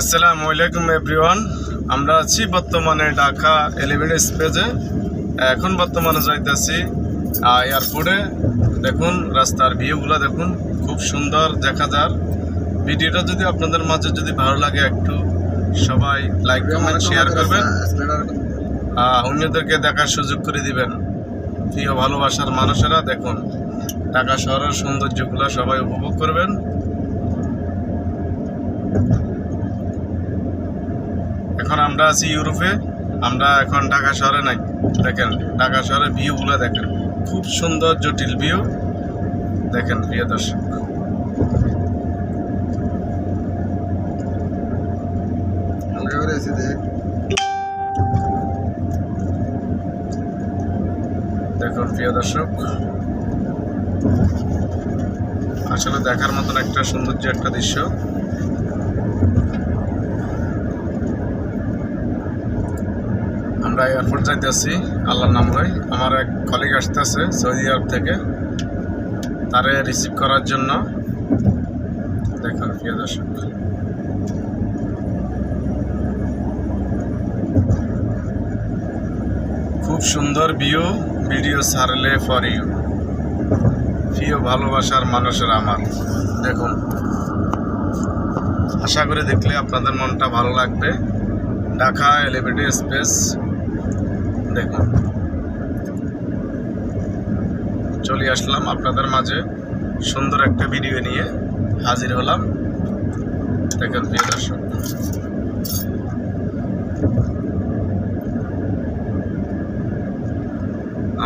আসসালামু আলাইকুম এভরিওয়ান। আমরা আছি বর্তমানে ঢাকা এলিভেন স্পেজে এখন বর্তমানে যাইতেছি এয়ারপোর্টে। দেখুন রাস্তার ভিউগুলো দেখুন খুব সুন্দর দেখা যার। ভিডিওটা যদি আপনাদের মাঝে যদি ভালো লাগে একটু সবাই লাইক কমেন্ট শেয়ার করবেন। অন্যদেরকে দেখার সুযোগ করে দিবেন। প্রিয় ভালোবাসার মানুষেরা দেখুন ঢাকা শহরের সৌন্দর্যগুলো সবাই উপভোগ করবেন এখন আমরা আছি ইউরোপে আমরা এখন ঢাকা শহরে নাই। দেখেন ঢাকা শহরের ভিউগুলো দেখেন। খুব সুন্দর জটিল ভিউ দেখেন প্রিয় দর্শক। দেখুন প্রিয় দর্শক। আসলে দেখার মতন একটা সৌন্দর্য একটা দৃশ্য। আমরা এয়ারপোর্ট যাইতেছি। আল্লাহর নাম লই। আমার এক কলিগ আসতেছে সৌদি আরব থেকে। তারে রিসিভ করার জন্য। দেখুন, প্রিয় দর্শক। খুব সুন্দর ভিউ ভিডিও সারলে ফর ইউ প্রিয় ভালোবাসার মানুষের আমার। দেখুন। আশা করে দেখলে আপনাদের মনটা ভালো লাগবে। Dhaka elevated space. দেখুন চলে আসলাম আপনাদের মাঝে সুন্দর একটা ভিডিও নিয়ে হাজির হলাম। দেখেন প্রিয় দর্শক।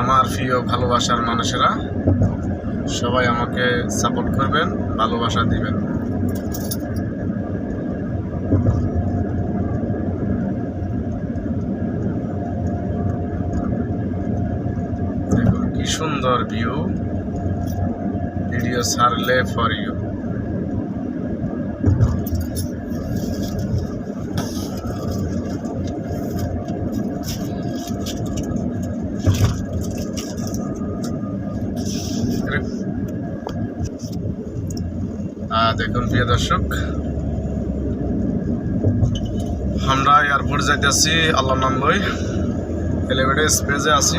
আমার প্রিয় ভালোবাসার মানুষেরা, সবাই আমাকে সাপোর্ট করবেন, ভালোবাসা দিবেন দেখুন সুন্দর ভিউ ভিডিও ছাড়লে ফর ইউ দেখুন প্রিয় দর্শক। আমরা এয়ারপোর্ট যাইতেছি আল্লাহ নাম লই। এলিভেটেড স্পেসে আছি।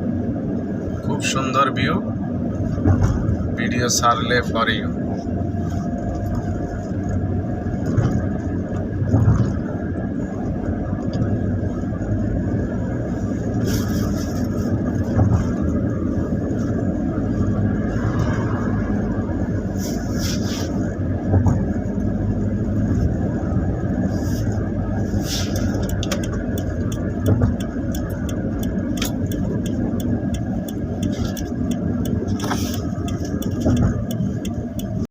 খুব সুন্দর ভিউ ভিডিও সারলে ফর ইউ